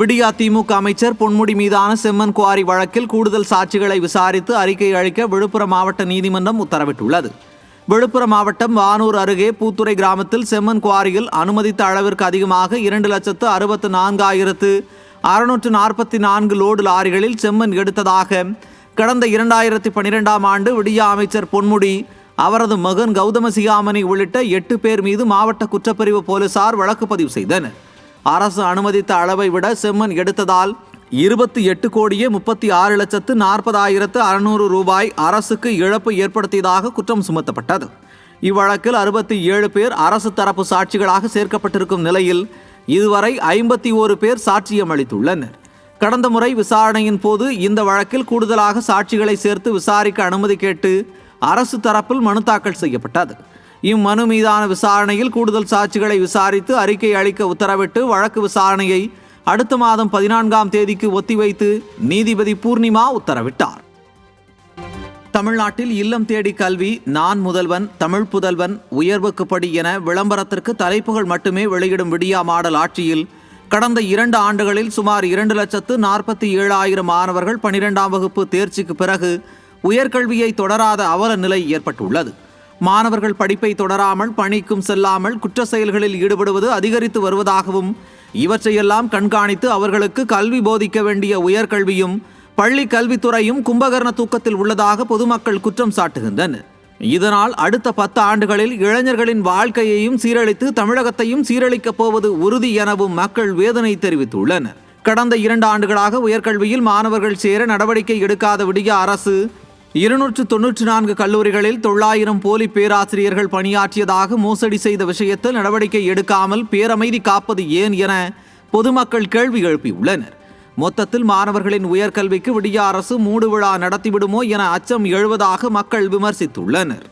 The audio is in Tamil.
விடியா திமுக அமைச்சர் பொன்முடி மீதான செம்மன் குவாரி வழக்கில் கூடுதல் சாட்சிகளை விசாரித்து அறிக்கை அளிக்க விழுப்புரம் மாவட்ட நீதிமன்றம் உத்தரவிட்டுள்ளது. விழுப்புரம் மாவட்டம் வானூர் அருகே பூத்துறை கிராமத்தில் செம்மன் குவாரியில் அனுமதித்த அளவிற்கு அதிகமாக இரண்டு லட்சத்து அறுபத்து நான்காயிரத்து அறுநூற்று நாற்பத்தி நான்கு லோடு லாரிகளில் செம்மன் எடுத்ததாக கடந்த இரண்டாயிரத்தி பன்னிரெண்டாம் ஆண்டு விடியா அமைச்சர் பொன்முடி அவரது மகன் கௌதம சிகாமணி உள்ளிட்ட எட்டு பேர் மீது மாவட்ட குற்றப்பிரிவு போலீசார் வழக்கு பதிவு செய்தனர். அரசு அனுமதித்த அளவை விட செம்மன் எடுத்ததால் இருபத்தி எட்டு கோடியே முப்பத்தி ஆறு லட்சத்து நாற்பதாயிரத்து அறுநூறு ரூபாய் அரசுக்கு இழப்பு ஏற்படுத்தியதாக குற்றம் சுமத்தப்பட்டது. இவ்வழக்கில் அறுபத்தி ஏழு பேர் அரசு தரப்பு சாட்சிகளாக சேர்க்கப்பட்டிருக்கும் நிலையில் இதுவரை ஐம்பத்தி ஓரு பேர் சாட்சியம் அளித்துள்ளனர். கடந்த முறை விசாரணையின் போது இந்த வழக்கில் கூடுதலாக சாட்சிகளை சேர்த்து விசாரிக்க அனுமதி கேட்டு அரசு தரப்பில் மனு தாக்கல் செய்யப்பட்டது. இம்மனு மீதான விசாரணையில் கூடுதல் சாட்சிகளை விசாரித்து அறிக்கை அளிக்க உத்தரவிட்டு வழக்கு விசாரணையை அடுத்த மாதம் பதினான்காம் தேதிக்கு ஒத்திவைத்து நீதிபதி பூர்ணிமா உத்தரவிட்டார். தமிழ்நாட்டில் இல்லம் தேடி கல்வி நான் முதல்வன் தமிழ் புதல்வன் உயர்வுக்கு படி என விளம்பரத்திற்கு தலைப்புகள் மட்டுமே வெளியிடும் விடியா மாடல் ஆட்சியில் கடந்த இரண்டு ஆண்டுகளில் சுமார் இரண்டு லட்சத்து நாற்பத்தி ஏழாயிரம் மாணவர்கள் பனிரெண்டாம் வகுப்பு தேர்ச்சிக்கு பிறகு உயர்கல்வியை தொடராத அவல நிலை ஏற்பட்டுள்ளது. மாணவர்கள் படிப்பை தொடராமல் பணிக்கும் செல்லாமல் குற்ற செயல்களில் ஈடுபடுவது அதிகரித்து வருவதாகவும் இவற்றையெல்லாம் கண்காணித்து அவர்களுக்கு கல்வி போதிக்க வேண்டிய உயர்கல்வியும் பள்ளி கல்வித்துறையும் கும்பகர்ண தூக்கத்தில் உள்ளதாக பொதுமக்கள் குற்றம் சாட்டுகின்றனர். இதனால் அடுத்த பத்து ஆண்டுகளில் இளைஞர்களின் வாழ்க்கையையும் சீரழித்து தமிழகத்தையும் சீரழிக்கப் போவது உறுதி எனவும் மக்கள் வேதனை தெரிவித்துள்ளனர். கடந்த இரண்டு ஆண்டுகளாக உயர்கல்வியில் மாணவர்கள் சேர நடவடிக்கை எடுக்காத விடிய அரசு இருநூற்று தொன்னூற்றி நான்கு கல்லூரிகளில் தொள்ளாயிரம் போலி பேராசிரியர்கள் பணியாற்றியதாக மோசடி செய்த விஷயத்தில் நடவடிக்கை எடுக்காமல் பேரமைதி காப்பது ஏன் என பொதுமக்கள் கேள்வி எழுப்பியுள்ளனர். மொத்தத்தில் மாணவர்களின் உயர்கல்விக்கு விடிய அரசு மூடு விழா நடத்திவிடுமோ என அச்சம் எழுவதாக மக்கள் விமர்சித்துள்ளனர்.